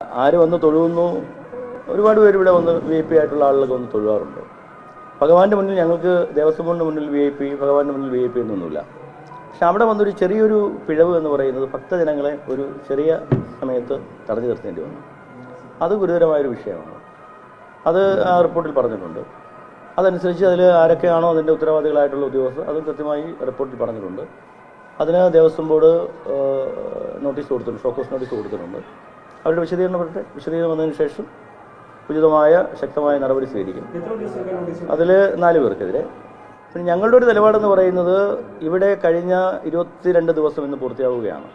ആര് വന്ന് തൊഴുകുന്നു ഒരുപാട് പേര് ഇവിടെ വന്ന് വി ഐ പി ആയിട്ടുള്ള ആളുകളൊക്കെ വന്ന് തൊഴുകാറുണ്ട് ഭഗവാന്റെ മുന്നിൽ ഞങ്ങൾക്ക് ദേവസ്വം ബോർഡിന് മുന്നിൽ വി ഐ പി ഭഗവാന്റെ മുന്നിൽ വി ഐ പി എന്നൊന്നുമില്ല. പക്ഷെ അവിടെ വന്നൊരു ചെറിയൊരു പിഴവ് എന്ന് പറയുന്നത് ഭക്തജനങ്ങളെ ഒരു ചെറിയ സമയത്ത് തടഞ്ഞു നിർത്തേണ്ടി വന്നു. അത് ഗുരുതരമായൊരു വിഷയമാണ്. അത് ആ റിപ്പോർട്ടിൽ പറഞ്ഞിട്ടുണ്ട്. അതനുസരിച്ച് അതിൽ ആരൊക്കെയാണോ അതിന്റെ ഉത്തരവാദികളായിട്ടുള്ള ഉദ്യോഗസ്ഥർ അത് കൃത്യമായി റിപ്പോർട്ടിൽ പറഞ്ഞിട്ടുണ്ട്. അതിന് ദേവസ്വം ബോർഡ് നോട്ടീസ് കൊടുത്തിട്ടുണ്ട് ഷോക്കോസ് നോട്ടീസ് കൊടുത്തിട്ടുണ്ട്. അവരുടെ വിശദീകരണം വരട്ടെ. വിശദീകരണം വന്നതിന് ശേഷം ഉചിതമായ ശക്തമായ നടപടി സ്വീകരിക്കും. അതിൽ നാല് പേർക്കെതിരെ. പിന്നെ ഞങ്ങളുടെ ഒരു നിലപാടെന്ന് പറയുന്നത് ഇവിടെ കഴിഞ്ഞ ഇരുപത്തിരണ്ട് ദിവസം ഇന്ന് പൂർത്തിയാവുകയാണ്.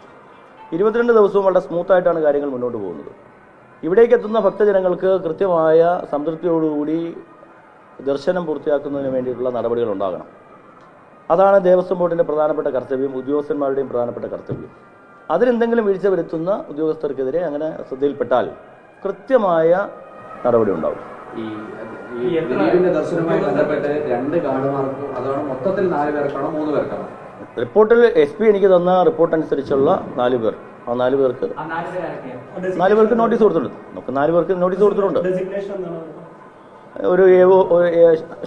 ഇരുപത്തിരണ്ട് ദിവസവും വളരെ സ്മൂത്തായിട്ടാണ് കാര്യങ്ങൾ മുന്നോട്ട് പോകുന്നത്. ഇവിടേക്ക് എത്തുന്ന ഭക്തജനങ്ങൾക്ക് കൃത്യമായ സംതൃപ്തിയോടുകൂടി ദർശനം പൂർത്തിയാക്കുന്നതിന് വേണ്ടിയിട്ടുള്ള നടപടികൾ ഉണ്ടാകണം. അതാണ് ദേവസ്വം ബോർഡിന്റെ പ്രധാനപ്പെട്ട കർത്തവ്യം ഉദ്യോഗസ്ഥന്മാരുടെയും പ്രധാനപ്പെട്ട കർത്തവ്യം. അതിലെന്തെങ്കിലും വീഴ്ച വരുത്തുന്ന ഉദ്യോഗസ്ഥർക്കെതിരെ അങ്ങനെ ശ്രദ്ധയിൽപ്പെട്ടാൽ കൃത്യമായ നടപടി ഉണ്ടാവും ഈ ദർശനവുമായി ബന്ധപ്പെട്ട് രണ്ട് അതാണ് മൊത്തത്തിൽ നാല് പേർക്കാണോ മൂന്ന് പേർക്കാണോ? റിപ്പോർട്ടിൽ എസ് പി എനിക്ക് തന്ന റിപ്പോർട്ട് അനുസരിച്ചുള്ള നാല് പേർ. ആ നാല് പേർക്ക് ആ നാല് പേർക്ക് നോട്ടീസ് കൊടുത്തിട്ടുണ്ട്. നമുക്ക് നാല് പേർക്ക് നോട്ടീസ് കൊടുത്തിട്ടുണ്ട്. ഡെസിഗ്നേഷൻ എന്താണ്? ഒരു ഏവോ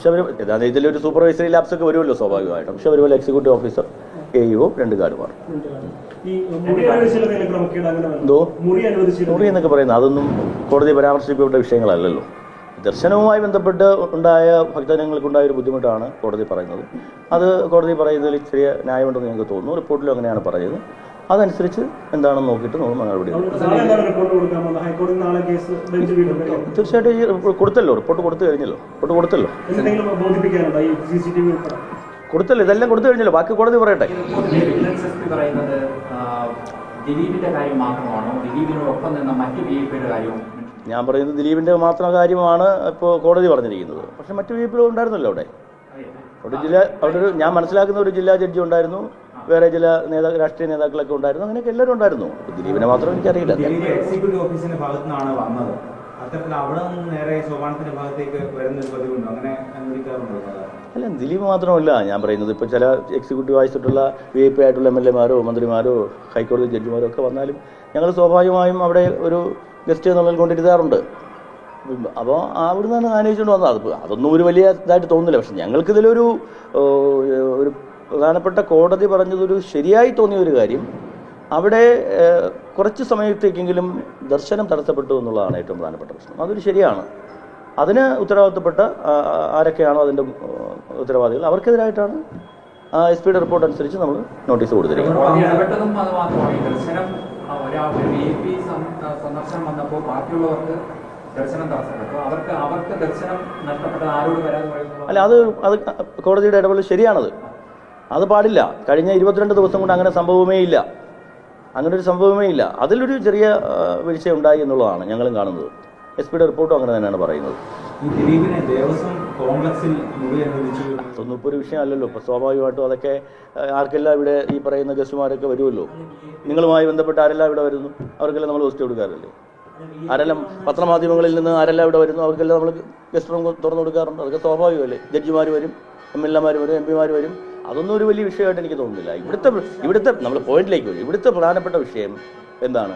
ശബരിമല ഇതിലൊരു സൂപ്പർവൈസറി ലാബ്സ് ഒക്കെ വരുമല്ലോ സ്വാഭാവികമായിട്ടും. Sabarimala executive officer A E O രണ്ട് കാർഡ്. മുറി മുറി എന്നൊക്കെ പറയുന്നത്. അതൊന്നും കോടതി പരാമർശിക്കപ്പെട്ട വിഷയങ്ങളല്ലല്ലോ. ദർശനവുമായി ബന്ധപ്പെട്ട് ഉണ്ടായ ഭക്തജനങ്ങൾക്കുണ്ടായ ഒരു ബുദ്ധിമുട്ടാണ് കോടതി പറയുന്നത്. അത് കോടതി പറയുന്നതിൽ ചെറിയ ന്യായമുണ്ടെന്ന് ഞങ്ങൾക്ക് തോന്നുന്നു. റിപ്പോർട്ടിലും അങ്ങനെയാണ് പറയുന്നത്. അതനുസരിച്ച് എന്താണെന്ന് നോക്കിയിട്ട് നമ്മൾ നടപടി. തീർച്ചയായിട്ടും ഈ കൊടുത്തല്ലോ. റിപ്പോർട്ട് കൊടുത്തു കഴിഞ്ഞല്ലോ. റിപ്പോർട്ട് കൊടുത്തല്ലോ. കൊടുത്തല്ലോ? ഇതെല്ലാം കൊടുത്തു കഴിഞ്ഞല്ലോ. ബാക്കി കോടതി പറയട്ടെ. ഞാൻ പറയുന്നത് ദിലീപിന്റെ മാത്രം കാര്യമാണ് ഇപ്പോൾ കോടതി പറഞ്ഞിരിക്കുന്നത്. പക്ഷെ മറ്റു വി ഉണ്ടായിരുന്നല്ലോ അവിടെ. അവിടെ ജില്ല അവിടെ ഒരു ഞാൻ മനസ്സിലാക്കുന്ന ഒരു ജില്ലാ ജഡ്ജി ഉണ്ടായിരുന്നു. വേറെ ചില നേതാ രാഷ്ട്രീയ നേതാക്കളൊക്കെ ഉണ്ടായിരുന്നു. അങ്ങനെയൊക്കെ എല്ലാവരും ഉണ്ടായിരുന്നു. ദിലീപിനെ മാത്രം എനിക്കറിയില്ല. എക്സിക്യൂട്ടീവ് ഓഫീസിന്റെ ഭാഗത്തു നിന്നാണ് വന്നത്. അത്തരത്തിൽ അവിടെ നിന്ന് നേരെ സോപാനത്തിന്റെ ഭാഗത്തേക്ക് വരുന്ന ഒരു പതിവുണ്ടോ. അങ്ങനെ അനുവദിക്കാറുണ്ടോ? അല്ല ദിലീപ് മാത്രമല്ല. ഞാൻ പറയുന്നത് ഇപ്പോൾ ചില എക്സിക്യൂട്ടീവ് ആയിട്ടുള്ള വി ഐ പി ആയിട്ടുള്ള എം എൽ എമാരോ മന്ത്രിമാരോ ഹൈക്കോടതി ജഡ്ജിമാരോ ഒക്കെ വന്നാലും ഞങ്ങൾ സ്വാഭാവികമായും അവിടെ ഒരു ഗസ്റ്റ് എന്നുള്ളതിൽ കൊണ്ടിരുത്താറുണ്ട്. അപ്പോൾ അവിടെ നിന്നാണ് ആലോചിച്ചുകൊണ്ട് വന്നത്. അതൊന്നും ഒരു വലിയ ഇതായിട്ട് തോന്നുന്നില്ല. പക്ഷെ ഞങ്ങൾക്കിതിലൊരു ഒരു പ്രധാനപ്പെട്ട കോടതി പറഞ്ഞതൊരു ശരിയായി തോന്നിയ ഒരു കാര്യം അവിടെ കുറച്ച് സമയത്തേക്കെങ്കിലും ദർശനം തടസ്സപ്പെട്ടു എന്നുള്ളതാണ് ഏറ്റവും പ്രധാനപ്പെട്ട പ്രശ്നം. അതൊരു ശരിയാണ്. അതിന് ഉത്തരവാദിത്തപ്പെട്ട ആരൊക്കെയാണോ അതിന്റെ ഉത്തരവാദികൾ? അവർക്കെതിരായിട്ടാണ് എസ് പിയുടെ റിപ്പോർട്ട് അനുസരിച്ച് നമ്മൾ നോട്ടീസ് കൊടുത്തിരിക്കുന്നത്. അല്ല അത് അത് കോടതിയുടെ ഇടപെടൽ ശരിയാണത്. അത് പാടില്ല. കഴിഞ്ഞ ഇരുപത്തിരണ്ട് ദിവസം കൊണ്ട് അങ്ങനെ സംഭവമേ ഇല്ല. അങ്ങനെ ഒരു സംഭവമേ ഇല്ല. അതിലൊരു ചെറിയ വീഴ്ച ഉണ്ടായി എന്നുള്ളതാണ് ഞങ്ങളും കാണുന്നത്. എസ് പിയുടെ റിപ്പോർട്ടും അങ്ങനെ തന്നെയാണ് പറയുന്നത്. തൊണ്ണൂപ്പ് അതൊന്നും ഇപ്പോൾ ഒരു വിഷയമല്ലല്ലോ. ഇപ്പോൾ സ്വാഭാവികമായിട്ടും അതൊക്കെ ആർക്കെല്ലാം ഇവിടെ ഈ പറയുന്ന ഗസ്റ്റുമാരൊക്കെ വരുമല്ലോ? നിങ്ങളുമായി ബന്ധപ്പെട്ട് ആരെല്ലാം ഇവിടെ വരുന്നു? അവർക്കെല്ലാം നമ്മൾ ഗസ്റ്റ് കൊടുക്കാറില്ലേ? ആരെല്ലാം പത്രമാധ്യമങ്ങളിൽ നിന്ന് ആരെല്ലാം ഇവിടെ വരുന്നു? അവർക്കെല്ലാം നമ്മൾ ഗസ്റ്റ് റൂം തുറന്നു കൊടുക്കാറുണ്ട്. അതൊക്കെ സ്വാഭാവികമല്ലേ? ജഡ്ജിമാർ വരും എം എൽ എമാർ വരും എം പിമാർ വരും. അതൊന്നും ഒരു വലിയ വിഷയമായിട്ട് എനിക്ക് തോന്നുന്നില്ല. ഇവിടുത്തെ ഇവിടുത്തെ നമ്മൾ പോയിന്റിലേക്ക് വരും. ഇവിടുത്തെ പ്രധാനപ്പെട്ട വിഷയം എന്താണ്?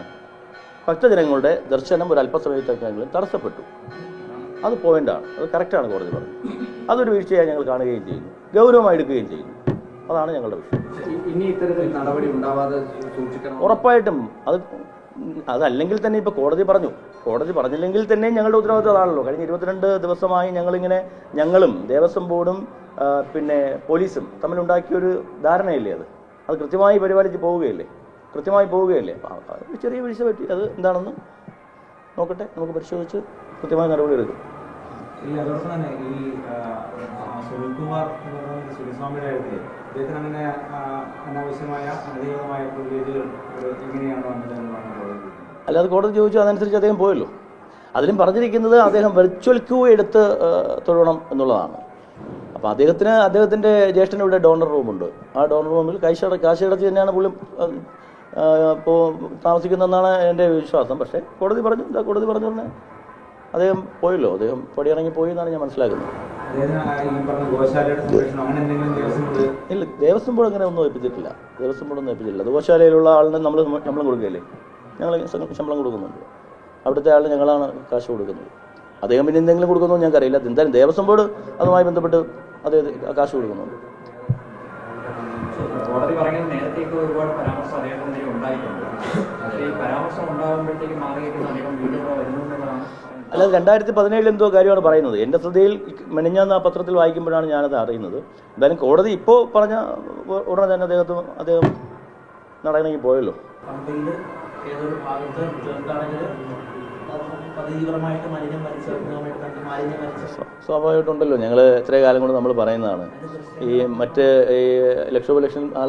ഭക്തജനങ്ങളുടെ ദർശനം ഒരു അല്പസമയത്തേക്കെങ്കിലും തടസ്സപ്പെട്ടു. അത് പോയിന്റാണ് അത് കറക്റ്റാണ് കോടതി പറഞ്ഞത്. അതൊരു വീഴ്ചയായി ഞങ്ങൾ കാണുകയും ചെയ്യുന്നു. ഗൗരവമായി എടുക്കുകയും ചെയ്യുന്നു. അതാണ് ഞങ്ങളുടെ വിഷയം. ഇനി ഇത്തരത്തിൽ നടപടി ഉണ്ടാവാതെ ഉറപ്പായിട്ടും അത് അതല്ലെങ്കിൽ തന്നെ ഇപ്പോൾ കോടതി പറഞ്ഞു. കോടതി പറഞ്ഞില്ലെങ്കിൽ തന്നെ ഞങ്ങളുടെ ഉത്തരവാദിത്വം അതാണല്ലോ. കഴിഞ്ഞ ഇരുപത്തിരണ്ട് ദിവസമായി ഞങ്ങളിങ്ങനെ ഞങ്ങളും ദേവസ്വം ബോർഡും പിന്നെ പോലീസും തമ്മിലുണ്ടാക്കിയൊരു ധാരണയില്ലേ അത്? അത് കൃത്യമായി പരിപാലിച്ച് പോവുകയല്ലേ? കൃത്യമായി പോവുകയല്ലേ? അപ്പോൾ ചെറിയ വീഴ്ച പറ്റി. അത് എന്താണെന്ന് നോക്കട്ടെ. നമുക്ക് പരിശോധിച്ച് കൃത്യമായ നടപടി എടുക്കും. ഈ അതോടൊപ്പം തന്നെ ഈ ആ, ആ, സുനിൽകുമാർ എന്ന് പറയുന്ന സുനിസ്വാമിയുടെ കാര്യത്തിൽ അദ്ദേഹത്തിന് അങ്ങനെ ആ, അനാവശ്യമായ അനധികൃതമായ പ്രിവിലേജുകൾ എങ്ങനെയാണ് വന്നത് എന്നാണ് കോടതി അല്ലാതെ കോടതി ചോദിച്ചു അതനുസരിച്ച് അദ്ദേഹം പോയല്ലോ. അതിലും പറഞ്ഞിരിക്കുന്നത് അദ്ദേഹം വെർച്വൽ ക്യൂ എടുത്ത് തൊഴണം എന്നുള്ളതാണ്. അപ്പോൾ അദ്ദേഹത്തിന് അദ്ദേഹത്തിന്റെ ജ്യേഷ്ഠന് ഇവിടെ ഡോണർ റൂമുണ്ട് ആ ഡോണർ റൂമിൽ കാശ് കാശ് അടച്ച് തന്നെയാണ് പുള്ളി ഇപ്പോൾ താമസിക്കുന്നതെന്നാണ് എന്റെ വിശ്വാസം. പക്ഷേ കോടതി പറഞ്ഞു എന്താ കോടതി പറഞ്ഞു തന്നെ അദ്ദേഹം പോയല്ലോ അദ്ദേഹം പടിയിറങ്ങി പോയി എന്നാണ് ഞാൻ മനസ്സിലാക്കുന്നത്. ഇല്ല ദേവസ്വം ബോർഡ് അങ്ങനെ ഒന്നും ഏൽപ്പിച്ചിട്ടില്ല. ദേവസ്വം ബോർഡ് ഒന്നും ഏൽപ്പിച്ചിട്ടില്ല. ഗോശാലയിലുള്ള ആളിന് നമ്മൾ ശമ്പളം കൊടുക്കുകയല്ലേ? ഞങ്ങൾ ശമ്പളം കൊടുക്കുന്നുണ്ട്. അവിടുത്തെ ആളിന് ഞങ്ങളാണ് കാശ് കൊടുക്കുന്നത്. അദ്ദേഹം പിന്നെ എന്തെങ്കിലും കൊടുക്കുന്നോ ഞങ്ങൾക്കറിയില്ല. എന്തായാലും ദേവസ്വം ബോർഡ് അതുമായി ബന്ധപ്പെട്ട് അദ്ദേഹം കാശ് കൊടുക്കുന്നുണ്ട്. കോടതി നേരത്തെയൊക്കെ ഒരുപാട് പരാമർശം അദ്ദേഹത്തിനെതിരെ ഉണ്ടായിട്ടുണ്ട്. പക്ഷേ ഈ പരാമർശം ഉണ്ടാകുമ്പോഴത്തേക്ക് മാറിയിരിക്കുന്ന അദ്ദേഹം വീണ്ടും വരുന്നു എന്നതാണ് അല്ല രണ്ടായിരത്തി പതിനേഴിൽ എന്തോ കാര്യമാണ് പറയുന്നത്. എന്റെ ശ്രദ്ധയിൽ മെനിഞ്ഞാന്ന് ആ പത്രത്തിൽ വായിക്കുമ്പോഴാണ് ഞാനത് അറിയുന്നത്. എന്തായാലും കോടതി ഇപ്പോൾ പറഞ്ഞ ഉടനെ തന്നെ അദ്ദേഹത്തെ അദ്ദേഹം നടക്കണമെങ്കിൽ പോയല്ലോ. ഏതൊരു ഭാഗത്ത് പദ്ധതിപരമായിട്ട് സ്വാഭാവികമായിട്ടുണ്ടല്ലോ. ഞങ്ങൾ ഇത്രയും കാലം കൊണ്ട് നമ്മൾ പറയുന്നതാണ്. ഈ മറ്റ് ഈ ലക്ഷോപലക്ഷം ആൾ